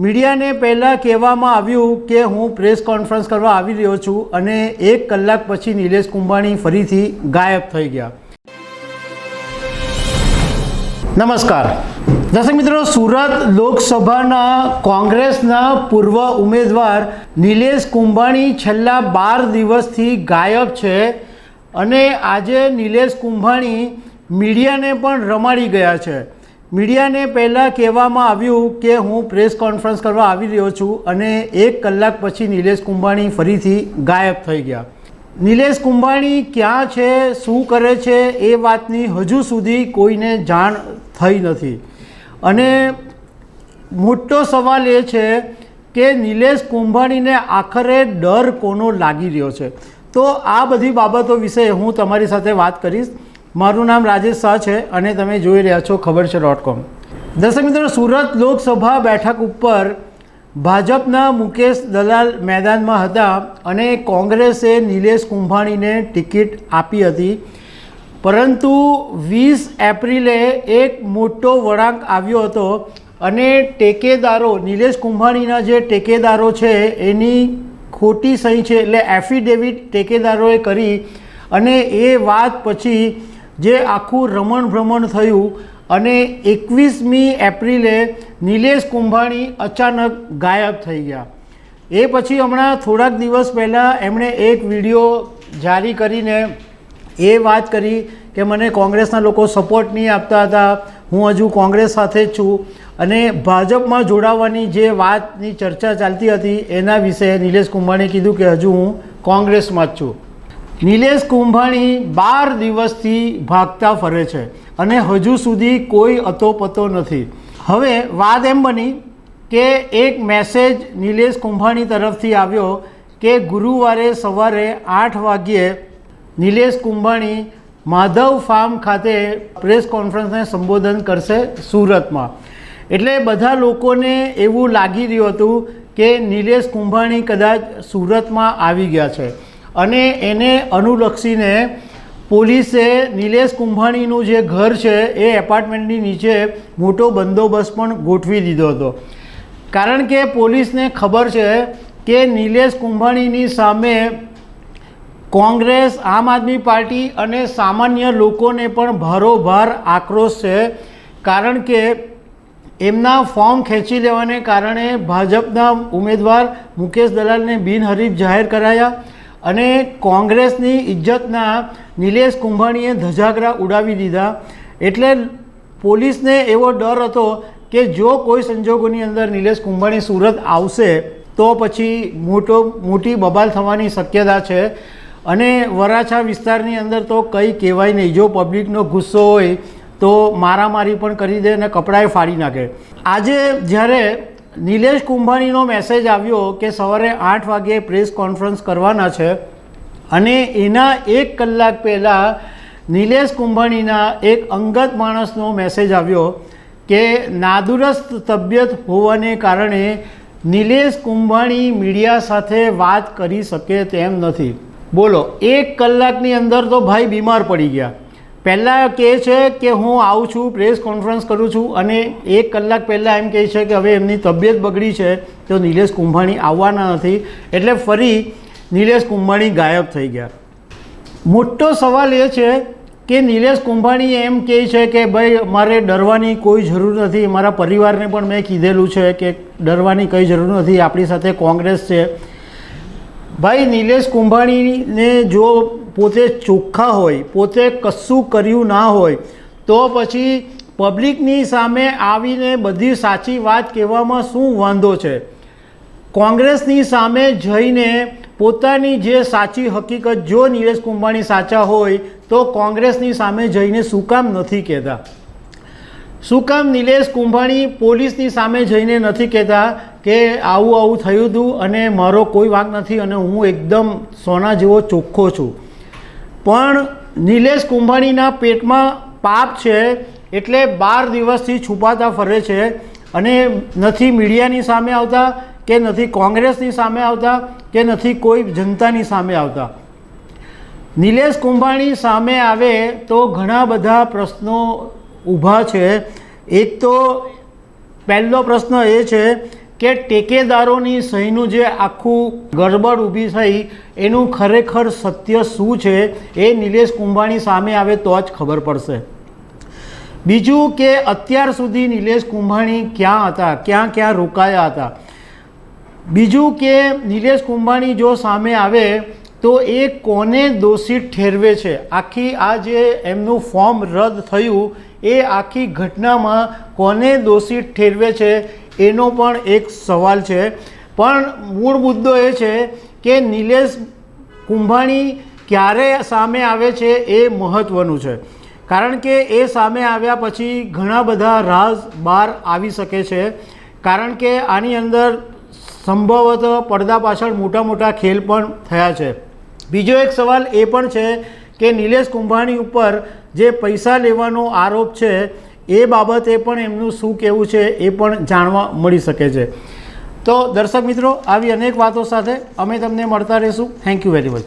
મીડિયાને પહેલાં કહેવામાં આવ્યું કે હું પ્રેસ કોન્ફરન્સ કરવા આવી રહ્યો છું અને એક કલાક પછી નિલેશ કુંભાણી ફરીથી ગાયબ થઈ ગયા. નમસ્કાર. દર્શક મિત્રો, સુરત લોકસભાના કોંગ્રેસના પૂર્વ ઉમેદવાર નિલેશ કુંભાણી છેલ્લા બાર દિવસથી ગાયબ છે અને આજે નિલેશ કુંભાણી મીડિયાને પણ રમાડી ગયા છે. મીડિયાને પહેલાં કહેવામાં આવ્યું કે હું પ્રેસ કોન્ફરન્સ કરવા આવી રહ્યો છું અને એક કલાક પછી નિલેશ કુંભાણી ફરીથી ગાયબ થઈ ગયા. નિલેશ કુંભાણી ક્યાં છે, શું કરે છે એ વાતની હજુ સુધી કોઈને જાણ થઈ નથી. અને મોટો સવાલ એ છે કે નિલેશ કુંભાણીને આખરે ડર કોનો લાગી રહ્યો છે? તો આ બધી બાબતો વિશે હું તમારી સાથે વાત કરીશ. મારું નામ રાજેશ શાહ છે અને તમે જોઈ રહ્યા છો ખબર છે ડોટ કોમ દર્શક મિત્રો, સુરત લોકસભા બેઠક ઉપર ભાજપના મુકેશ દલાલ મેદાનમાં હતા અને કોંગ્રેસે નિલેશ કુંભાણીને ટિકિટ આપી હતી. પરંતુ વીસ એપ્રિલે એક મોટો વળાંક આવ્યો હતો અને ટેકેદારો, નિલેશ કુંભાણીના જે ટેકેદારો છે, એની ખોટી સહી છે એટલે એફિડેવિટ ટેકેદારોએ કરી અને એ વાત પછી જે આખું રમણ ભ્રમણ થયું અને એકવીસમી એપ્રિલે નિલેશ કુંભાણી અચાનક ગાયબ થઈ ગયા. એ પછી હમણાં થોડાક દિવસ પહેલાં એમણે એક વીડિયો જારી કરીને એ વાત કરી કે મને કોંગ્રેસના લોકો સપોર્ટ નહીં આપતા હતા, હું હજુ કોંગ્રેસ સાથે જ છું. અને ભાજપમાં જોડાવાની જે વાતની ચર્ચા ચાલતી હતી એના વિશે નિલેશ કુંભાણીએ કીધું કે હજુ હું કોંગ્રેસમાં જ છું. નિલેશ કુંભાણી બાર દિવસથી ભાગતા ફરે છે અને હજુ સુધી કોઈ અતોપતો નથી. હવે વાત એમ બની કે એક મેસેજ નિલેશ કુંભાણી તરફથી આવ્યો કે ગુરુવારે સવારે આઠ વાગ્યે નિલેશ કુંભાણી માધવ ફાર્મ ખાતે પ્રેસ કોન્ફરન્સને સંબોધન કરશે સુરતમાં. એટલે બધા લોકોને એવું લાગી રહ્યું હતું કે નિલેશ કુંભાણી કદાચ સુરતમાં આવી ગયા છે. અને એને અનુલક્ષીને પોલીસે નિલેશ કુંભાણીનું જે ઘર છે એ એપાર્ટમેન્ટની નીચે મોટો બંદોબસ્ત પણ ગોઠવી દીધો હતો. કારણ કે પોલીસને ખબર છે કે નિલેશ કુંભાણીની સામે કોંગ્રેસ, આમ આદમી પાર્ટી અને સામાન્ય લોકોને પણ ભારોભાર આક્રોશ છે. કારણ કે એમના ફોર્મ ખેંચી લેવાને કારણે ભાજપના ઉમેદવાર મુકેશ દલાલને બિનહરીફ જાહેર કરાયા. અને કોંગ્રેસની ઇજ્જતના નિલેશ કુંભાણીએ ધજાગરા ઉડાવી દીધા. એટલે પોલીસને એવો ડર હતો કે જો કોઈ સંજોગોની અંદર નિલેશ કુંભાણી સુરત આવશે, તો પછી મોટો, મોટી બબાલ થવાની શક્યતા છે. અને વરાછા વિસ્તારની અંદર તો કંઈ કહેવાય નહીં. જો પબ્લિકનો ગુસ્સો હોય, તો મારામારી પણ કરી દે અને કપડાએ ફાડી નાખે. આજે જ્યારે નિલેશ કુંભાણીનો મેસેજ આવ્યો કે સવારે આઠ વાગ્યે પ્રેસ કોન્ફરન્સ કરવાના છે અને એના એક કલાક પહેલાં નિલેશ કુંભાણીના એક અંગત માણસનો મેસેજ આવ્યો કે નાદુરસ્ત તબિયત હોવાને કારણે નિલેશ કુંભાણી મીડિયા સાથે વાત કરી શકે તેમ નથી. બોલો, એક કલાકની અંદર તો ભાઈ બીમાર પડી ગયા. પહેલાં કહે છે કે હું આવું છું પ્રેસ કોન્ફરન્સ કરું છું અને એક કલાક પહેલાં એમ કહે છે કે હવે એમની તબિયત બગડી છે, તો નિલેશ કુંભાણી આવવાના નથી. એટલે ફરી નિલેશ કુંભાણી ગાયબ થઈ ગયા. મોટો સવાલ એ છે કે નિલેશ કુંભાણી એમ કહે છે કે ભાઈ, મારે ડરવાની કોઈ જરૂર નથી. મારા પરિવારને પણ મેં કીધેલું છે કે ડરવાની કંઈ જરૂર નથી. આપણી સાથે કોંગ્રેસ છે. ભાઈ, નિલેશ કુંભાણીને જો પોતે ચોખ્ખા હોય, પોતે કશું કર્યું ના હોય, તો પછી પબ્લિકની સામે આવીને બધી સાચી વાત કહેવામાં શું વાંધો છે? કોંગ્રેસની સામે જઈને પોતાની જે સાચી હકીકત, જો નીરજ કુંભાણી સાચા હોય, તો કોંગ્રેસની સામે જઈને શું કામ નથી કહેતા? શું કામ નિલેશ કુંભાણી પોલીસની સામે જઈને નથી કહેતા કે આવું આવું થયું હતું અને મારો કોઈ વાંક નથી અને હું એકદમ સોના જેવો ચોખ્ખો છું? પણ નિલેશ કુંભાણીના પેટમાં પાપ છે એટલે બાર દિવસથી છુપાતા ફરે છે અને નથી મીડિયાની સામે આવતા કે નથી કોંગ્રેસની સામે આવતા કે નથી કોઈ જનતાની સામે આવતા. નિલેશ કુંભાણી સામે આવે તો ઘણા બધા પ્રશ્નો ઊભા છે. એક તો પહેલો પ્રશ્ન એ છે કે ટેકેદારોની સહીનું જે આખું ગડબડ ઊભી થઈ, એનું ખરેખર સત્ય શું છે એ નિલેશ કુંભાણી સામે આવે તો જ ખબર પડશે. બીજું કે અત્યાર સુધી નિલેશ કુંભાણી ક્યાં હતા, ક્યાં ક્યાં રોકાયા હતા? બીજું કે નિલેશ કુંભાણી જો સામે આવે તો એ કોને દોષિત ઠેરવે છે? આખી આ જે એમનું ફોર્મ રદ થયું, એ આખી ઘટનામાં કોને દોષિત ઠેરવે છે? એનો પણ એક સવાલ છે. પણ મૂળ મુદ્દો એ છે કે નિલેશ કુંભાણી ક્યારે સામે આવે છે એ મહત્ત્વનું છે. કારણ કે એ સામે આવ્યા પછી ઘણા બધા રાઝ બહાર આવી શકે છે. કારણ કે આની અંદર સંભવત પડદા પાછળ મોટા મોટા ખેલ પણ થયા છે. બીજો એક સવાલ એ પણ છે કે નિલેશ કુંભાણી ઉપર જે પૈસા લેવાનો આરોપ છે એ બાબતે પણ એમનું શું કહેવું છે એ પણ જાણવા મળી શકે છે. તો દર્શક મિત્રો, આવી અનેક વાતો સાથે અમે તમને મળતા રહીશું. Thank you very much